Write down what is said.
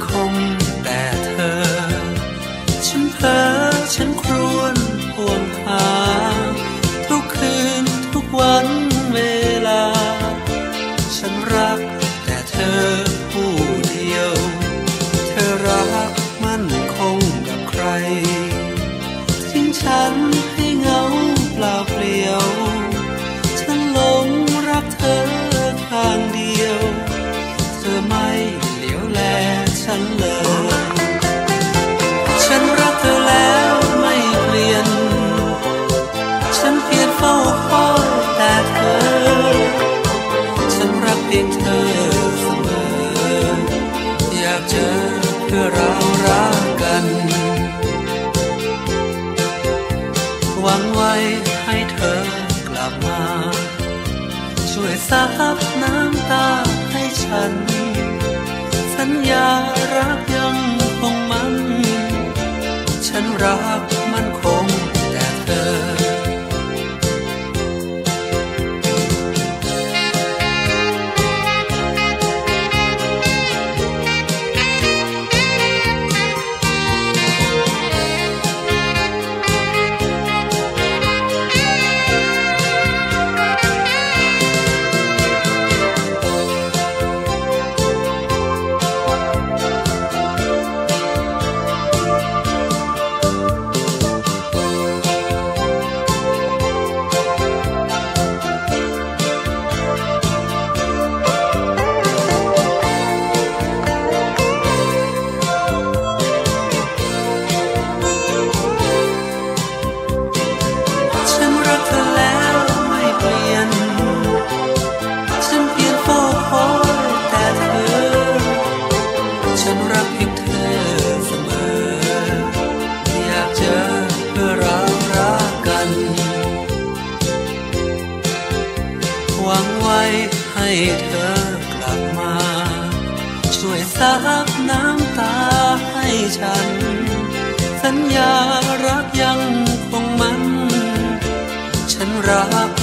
cold. พื่อเรารักกัน หวังไว้ให้เธอกลับมา ช่วยซับน้ำตาให้ฉัน สัญญารักยังคงมัน ฉันรักมันคง วังไว้ให้เธอกลับมา ช่วยซับน้ำตาให้ฉัน สัญญารักยังคงมัน ฉันรัก